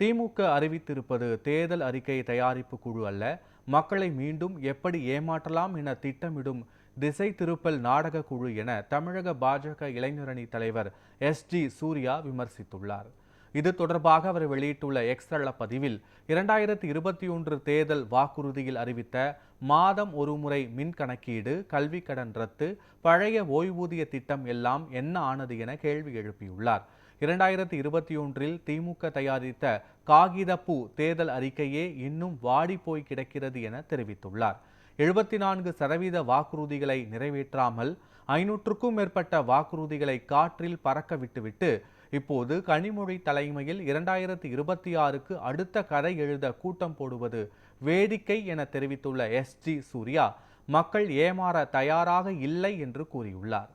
திமுக அறிவித்திருப்பது தேர்தல் அறிக்கை தயாரிப்பு குழு அல்ல. மக்களை மீண்டும் எப்படி ஏமாற்றலாம் என திட்டமிடும் திசை திருப்பல் நாடக குழு என தமிழக பாஜக இளைஞரணி தலைவர் எஸ் ஜி சூர்யா விமர்சித்துள்ளார். இது தொடர்பாக அவர் வெளியிட்டுள்ள எக்ஸ் தள பதிவில் இரண்டாயிரத்தி இருபத்தி ஒன்று தேர்தல் வாக்குறுதியில் அறிவித்த மாதம் ஒருமுறை மின் கணக்கீடு கல்வி கடன் ரத்து பழைய ஓய்வூதிய திட்டம் எல்லாம் என்ன ஆனது என கேள்வி எழுப்பியுள்ளார். இரண்டாயிரத்தி இருபத்தி ஒன்றில் திமுக தயாரித்த காகிதப்பூ தேர்தல் அறிக்கையே இன்னும் வாடிப்போய் கிடக்கிறது என தெரிவித்துள்ளார். எழுபத்தி நான்கு சதவீத வாக்குறுதிகளை நிறைவேற்றாமல் ஐநூற்றுக்கும் மேற்பட்ட வாக்குறுதிகளை காற்றில் பறக்க விட்டுவிட்டு இப்போது கனிமொழி தலைமையில் இரண்டாயிரத்தி இருபத்தி ஆறுக்கு அடுத்த கதை எழுத கூட்டம் போடுவது வேடிக்கை என தெரிவித்துள்ள எஸ் ஜி சூர்யா மக்கள் ஏமாற தயாராக இல்லை என்று கூறியுள்ளார்.